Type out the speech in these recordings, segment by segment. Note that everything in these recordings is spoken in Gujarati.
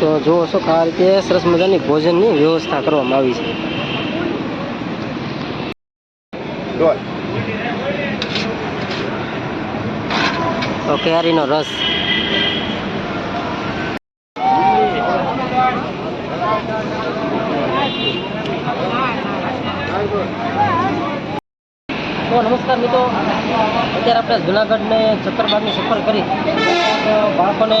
તો જુઓ છો કે આ રીતે સરસ મજાની ભોજનની વ્યવસ્થા કરવામાં આવી છે. તો કેરીનો રસ. તો નમસ્કાર મિત્રો. અત્યારે આપણે જુનાગઢને ચક્કરબાગની સફર કરી. બાળકોને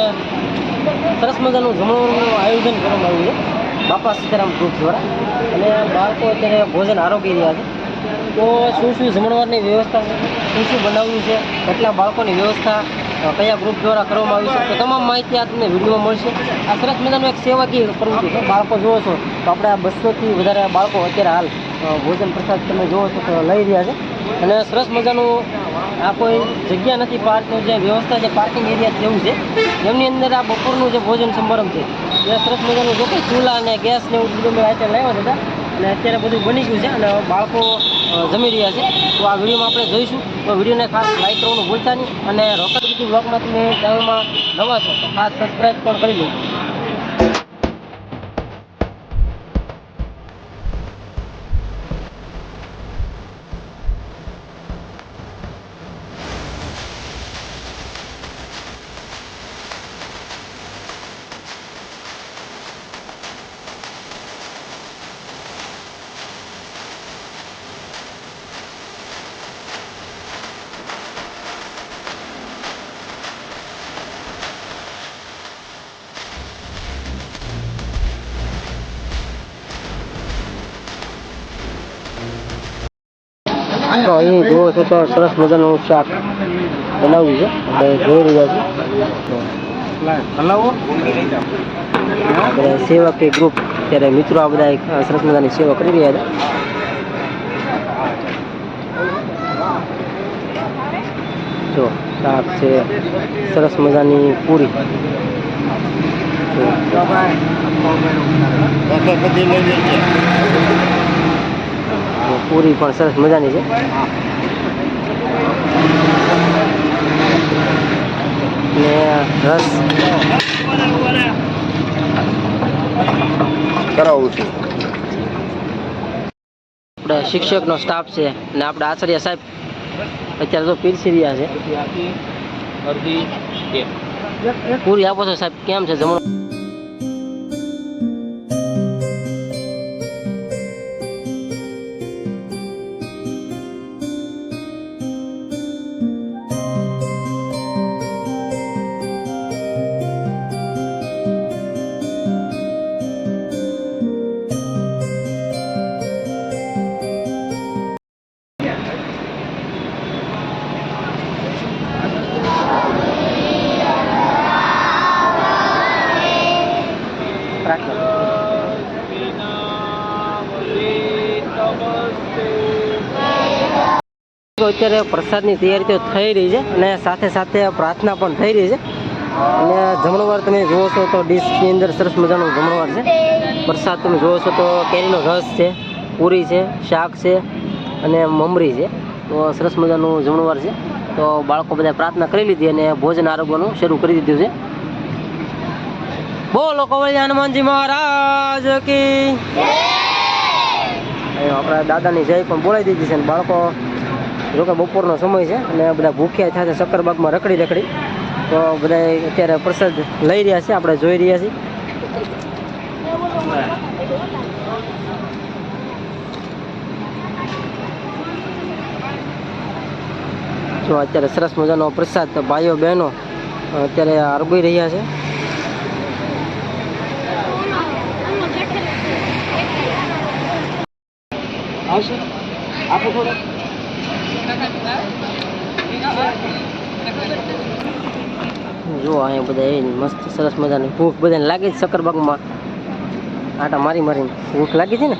સરસ મજાનું જમણવારનું આયોજન કરવામાં આવ્યું છે. બાપા સીતારામ ગ્રુપ દ્વારા. અને બાળકો અત્યારે ભોજન આરોગી રહ્યા છે. તો શું શું જમણવારની વ્યવસ્થા શું શું બનાવ્યું છે? કેટલા બાળકોની વ્યવસ્થા કયા ગ્રુપ દ્વારા કરવામાં આવી છે? તો તમામ માહિતી આ તમને વિડીયોમાં મળશે. આ સરસ મજાનું એક સેવાકીય પ્રવૃત્તિ છે. બાળકો જુઓ છો તો આપણે આ બસોથી વધારે બાળકો અત્યારે હાલ ભોજન પ્રસાદ તમે જુઓ છો તો લઈ રહ્યા છે. અને સરસ મજાનું આ કોઈ જગ્યા નથી, પાર્કનું જે વ્યવસ્થા છે, પાર્કિંગ એરિયા જેવું છે. એમની અંદર આ બપોરનું જે ભોજન સમારંભ છે, એ સરસ મજાનું જો કે ચૂલા અને ગેસ ને એવું બધું મેં આઈટમ લાવ્યા હતા. અને અત્યારે બધું બની ગયું છે અને બાળકો જમી રહ્યા છે. તો આ વિડીયોમાં આપણે જોઈશું. તો વિડીયોને ખાસ લાઈક કરવાનું ભૂલતા નહીં અને રોકડ બીજી બ્લોગમાં તમે ચેનલમાં નવા છો, તો ખાસ સબસ્ક્રાઈબ પણ કરી લો તો અહીં જુઓ છો તો સરસ મજાનું શાક બનાવ્યું છે. આપણે જોઈ રહ્યા છીએ. આપણે સેવકીય ગ્રુપ ત્યારે મિત્રો આ બધા એક સરસ મજાની સેવા કરી રહ્યા છે. જો, શાક છે, સરસ મજાની પૂરી. જો. પૂરી પણ સરસ મજાની છે. ને રસ. કરાવું છું. આપણે શિક્ષકનો સ્ટાફ છે ને આપણે આચાર્ય સાહેબ અત્યારે તો પીરસી રહ્યા છે. પૂરી આપો છો સાહેબ કેમ છે જમણો? અત્યારે પ્રસાદની તૈયારી તો થઈ રહી છે અને સાથે સાથે પ્રાર્થના પણ થઈ રહી છે. અને જમણવાર તમે જુઓ છો તો ડીશની અંદર સરસ મજાનું જમણવાર છે. પ્રસાદ તમે જુઓ છો તો કેરીનો રસ છે પૂરી છે શાક છે અને મમરી છે. તો સરસ મજાનું જમણવાર છે. તો બાળકો બધા પ્રાર્થના કરી લીધી અને ભોજન આરોગ્યનું શરૂ કરી દીધું છે. બોલો કવળિયા હનુમાનજી મહારાજ કી. આપણા દાદાની જય પણ બોલાવી દીધી છે બાળકો જોકે બપોરનો સમય છે અને બધા ભૂખ્યા થયા છે શક્કરબાગમાં રખડી રખડી તો બધા અત્યારે પ્રસાદ લઈ રહ્યા છે આપણે જોઈ રહ્યા છીએ. જો અત્યારે સરસ મજાનો પ્રસાદ ભાઈઓ બહેનો અત્યારે અરગી રહ્યા છે. આવશે? આપો થોડો. જો અહીંયા બધા એ મસ્ત સરસ મજાની ભૂખ બધાને લાગી છે શક્કરબાગમાં આટા મારી મારીને ભૂખ લાગી છે ને?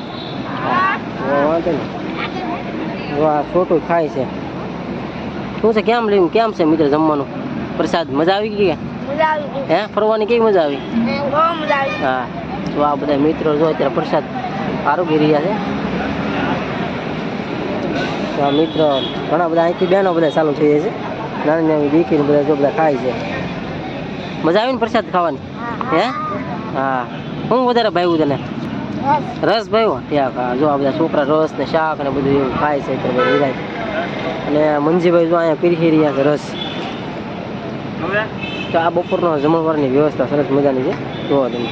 વાંધો નહીં. વાહ છોટું ખાય છે. શું છે કેમ લેવું કેમ છે મિત્ર જમવાનું? પ્રસાદ મજા આવી ગઈ હે ફરવાની કેવી મજા આવી? મજા આવી હા તો આ બધા મિત્રો જો અત્યારે પ્રસાદ આરોગી રહ્યા છે. તો મિત્ર ઘણા બધા અહીંથી બહેનો બધા ચાલુ થઈ જાય છે. નાની નાની દીકરી બધા જો બધા ખાય છે. મજા આવી ને પ્રસાદ ખાવાની? હે? હા. હું વધારે ભાવ્યું તને? રસ ભાવ્યો? ત્યાં જો આ બધા છોકરા રસ ને શાક ને બધું એવું ખાય છે તો બધું અને મંજીભાઈ જો અહીંયા પીરસી રહ્યા છે રસ. તો આ બપોરનો જમણવારની વ્યવસ્થા સરસ મજાની છે. જોવા તમે.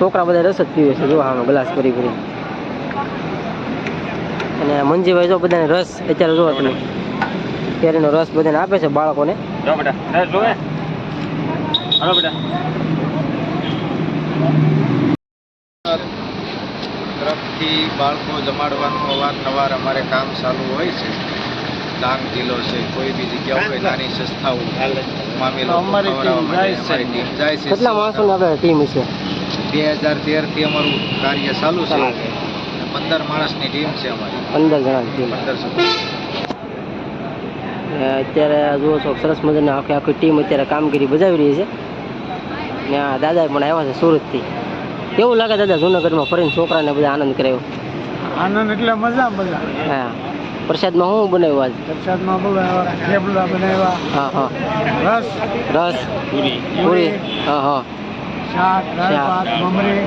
છોકરા બધા રસ જ પીવે છે. જોવા આનો ગ્લાસ ભરી ભરી અને મંજીભાઈ જો બધાને રસ અત્યારે જો તમે કેરીનો રસ બધાને આપે છે બાળકોને. જો બેટા રસ જોવે હાલો બેટા. તરફથી બાળકો જમાડવાનું અવારનવાર અમારે કામ ચાલુ હોય છે. ડાંગ જિલ્લો છે કોઈ બી જગ્યા હોય નાની સંસ્થાઓ મામી લોકો જાય છે. અમારી ટીમ જાય છે. કેટલા માણસોની આપણે ટીમ છે? બે હજાર તેરથી અમારું કાર્ય ચાલુ છે. પંદર માણસની ટીમ છે અમારી. પંદર જણાની ટીમ. પંદર અત્યારે જુઓ છો સરસ મજાની આખી આખી ટીમ અત્યારે કામગીરી બજાવી રહી છે. ને આ દાદા પણ આવ્યા છે સુરતથી. કેવું લાગે દાદા જુનાગઢમાં ફરીને છોકરાને બધા આનંદ કરાયો? આનંદ એટલે મજા મજા. હા. પ્રસાદમાં શું બનાવ્યું આજ? પ્રસાદમાં થેપલા બનાવ્યા. હા હા. રસ. રસ. પૂરી. હા હા. શાક દાળ ભાત મમરી.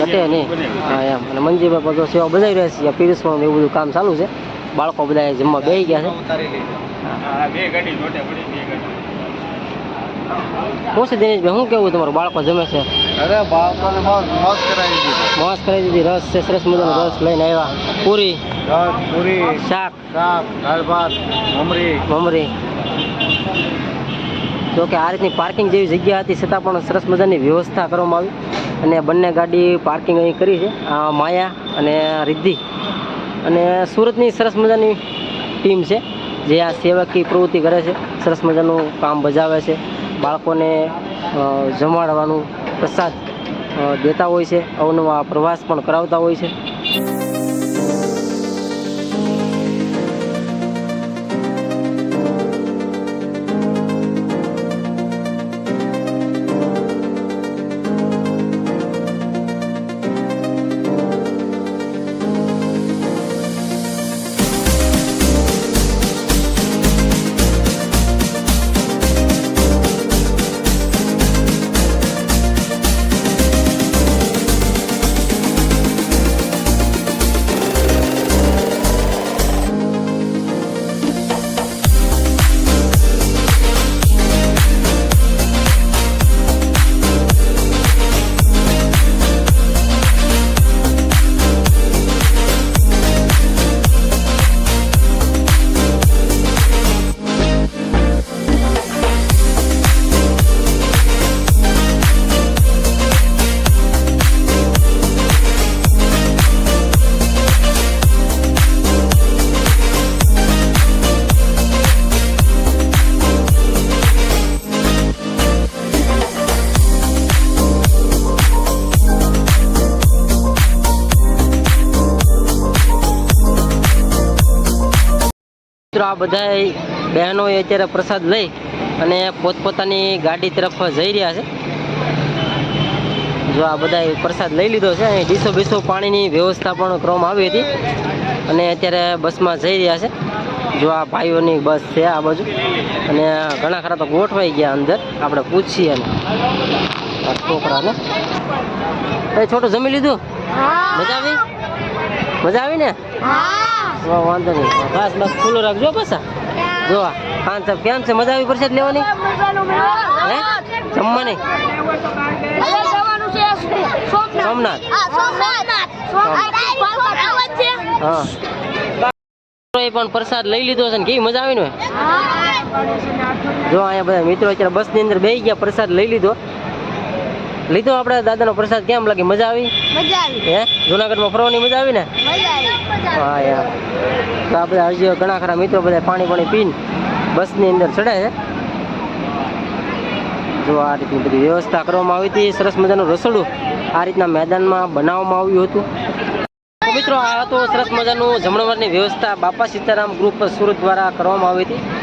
ઘટે નહીં. હા એમ. અને મંજીભાઈ પણ તો સેવા બધા રહ્યા છે. પીરસવાનું એવું બધું કામ ચાલુ છે. બાળકો બધા જમવા બે ગયા છે. ઉતારી લઈ બે ગાડી જોટે પડી બે ગાડી. શું દિનેશભાઈ? શું કેવું તમારું? બાળકો જમે છે? અરે બાળકોને મોજ મોજ કરાવી દીધી. મોસ કરી દીધી. રસ છે સરસ મજાનો રસ લઈને આવ્યા. પૂરી? રસ પૂરી શાક? શાક દાળ ભાત મમરી. મમરી. જો કે આ રીતની પાર્કિંગ જેવી જગ્યા હતી છતાં પણ સરસ મજાની વ્યવસ્થા કરવામાં આવી. અને બંને ગાડી પાર્કિંગ અહીં કરી છે. આ માયા અને રિદ્ધિ. અને સુરતની સરસ મજાની ટીમ છે, જે આ સેવાકીય પ્રવૃત્તિ કરે છે. સરસ મજાનું કામ બજાવે છે. બાળકોને જમાડવાનું પ્રસાદ દેતા હોય છે. અવનવા પ્રવાસ પણ કરાવતા હોય છે. મિત્રો આ બધા બહેનોએ અત્યારે પ્રસાદ લઈ અને પોતપોતાની ગાડી તરફ જઈ રહ્યા છે. જો આ બધા પ્રસાદ લઈ લીધો છે અહીં ડીસો બીસો પાણીની વ્યવસ્થા પણ કરવામાં આવી હતી અને અત્યારે બસમાં જઈ રહ્યા છે. જો આ ભાઈઓની બસ છે આ બાજુ અને ઘણા ખરા તો ગોઠવાઈ ગયા અંદર. આપણે પૂછીએ છોકરાને. એ છોટું જમી લીધું? મજા આવી? મજા આવી ને? વાંધો નહીં. બસ બસ ખુલ્લું રાખજો પાછા. જો હા સાહેબ કેમ છે? મજા આવી પ્રસાદ લેવાની? હે? જમવાની? સોમનાથ. હા પણ પ્રસાદ લઈ લીધો છે ને કેવી મજા આવી ને જો અહીંયા બધા મિત્રો અત્યારે બસની અંદર બે ગયા પ્રસાદ લઈ લીધો. લીધો આપણે દાદાનો પ્રસાદ કેમ લાગી? મજા આવી? હે? જુનાગઢમાં ફરવાની મજા આવી ને? હા યાર. તો આપણે હજી ઘણા ખરા મિત્રો બધા પાણી પાણી પીને બસની અંદર ચડે છે જો આ રીતની બધી વ્યવસ્થા કરવામાં આવી હતી સરસ મજાનું રસોડું આ રીતના મેદાનમાં બનાવવામાં આવ્યું હતું. મિત્રો આ હતું સરસ મજાનું જમણવારની વ્યવસ્થા બાપા સીતારામ ગ્રુપ સુરત દ્વારા કરવામાં આવી હતી.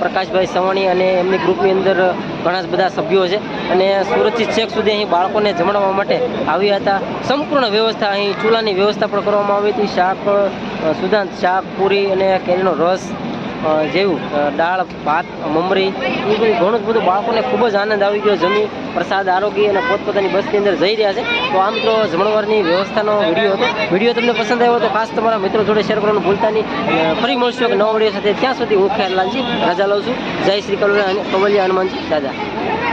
પ્રકાશભાઈ સવાણી અને એમની ગ્રુપની અંદર ઘણા જ બધા સભ્યો છે. અને સુરતથી છેક સુધી અહીં બાળકોને જમાડવા માટે આવ્યા હતા. સંપૂર્ણ વ્યવસ્થા અહીં ચૂલાની વ્યવસ્થા પણ કરવામાં આવી હતી. શાક સુધાંત શાક, પૂરી અને કેરીનો રસ જેવું દાળ, ભાત, મમરી, એ બધું ઘણું જ બધું બાળકોને ખૂબ જ આનંદ આવી ગયો. જમી, પ્રસાદ, આરોગ્ય અને પોતપોતાની બસની અંદર જઈ રહ્યા છે. તો આ મિત્રો જમણવારની વ્યવસ્થાનો વીડિયો હતો. વીડિયો તમને પસંદ આવ્યો તો ખાસ તમારા મિત્રો જોડે શેર કરવાનું ભૂલતા નહીં. ફરી મળશું એક નવો વીડિયો સાથે. ત્યાં સુધી હું ખ્યાલ લાલજી રજા લઉં છું. જય શ્રી કલ્યાણ કવલિયા હનુમાનજી. દાદા.